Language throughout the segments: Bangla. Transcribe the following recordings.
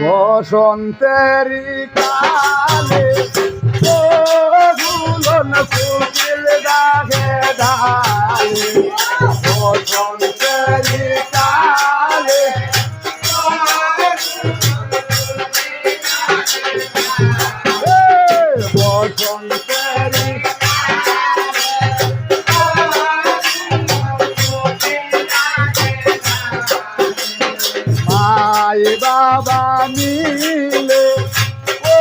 বসন্তেরি কালে মাই বাবা মিলে, ও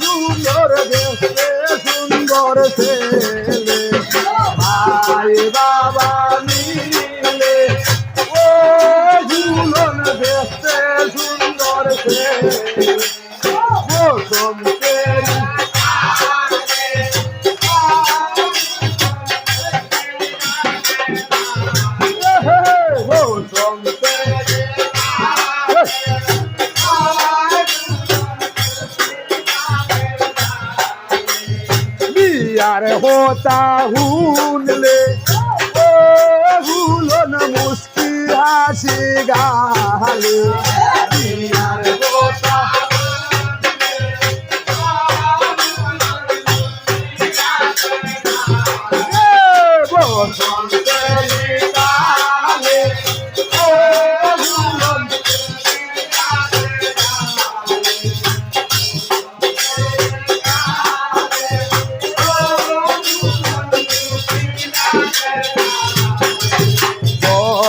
সুন্দর দেখতে সুন্দর ছেলে। মাই বাবা মিলে, ও ঝুলন দেখতে সুন্দর ছেলে। प्यार होता हूँ ले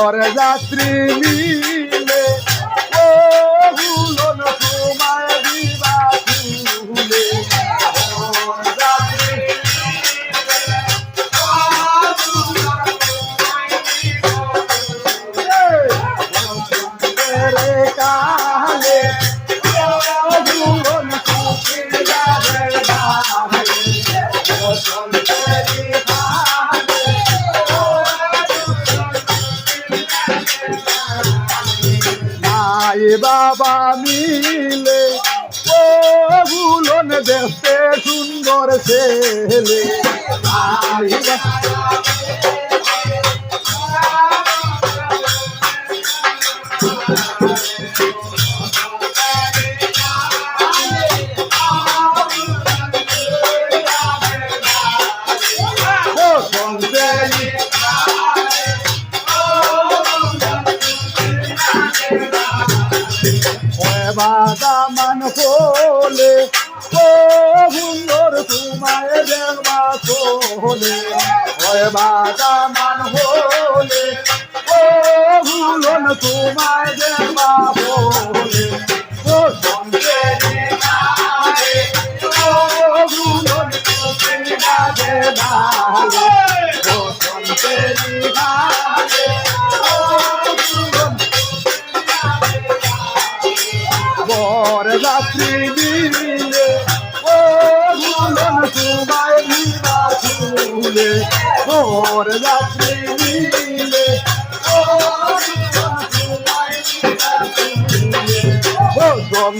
বর যাত্রী মিলে মাই বাবা মিলে ও ভুলন দেখতে সুন্দর ছেলে বাদামান হলে ও সুন্দর তোমায় দেখবা চলে। ওই বাদামান হলে ও ভুলন তোমায় দেখবা হলে বর যাত্রী মিলে ও ভুলন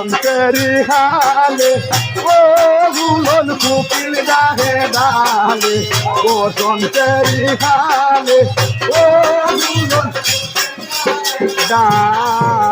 বসন্তেরি হালে ও গুলন কুকিল গাহে ডালে অন্তরি হালে ও গুলন ডালে।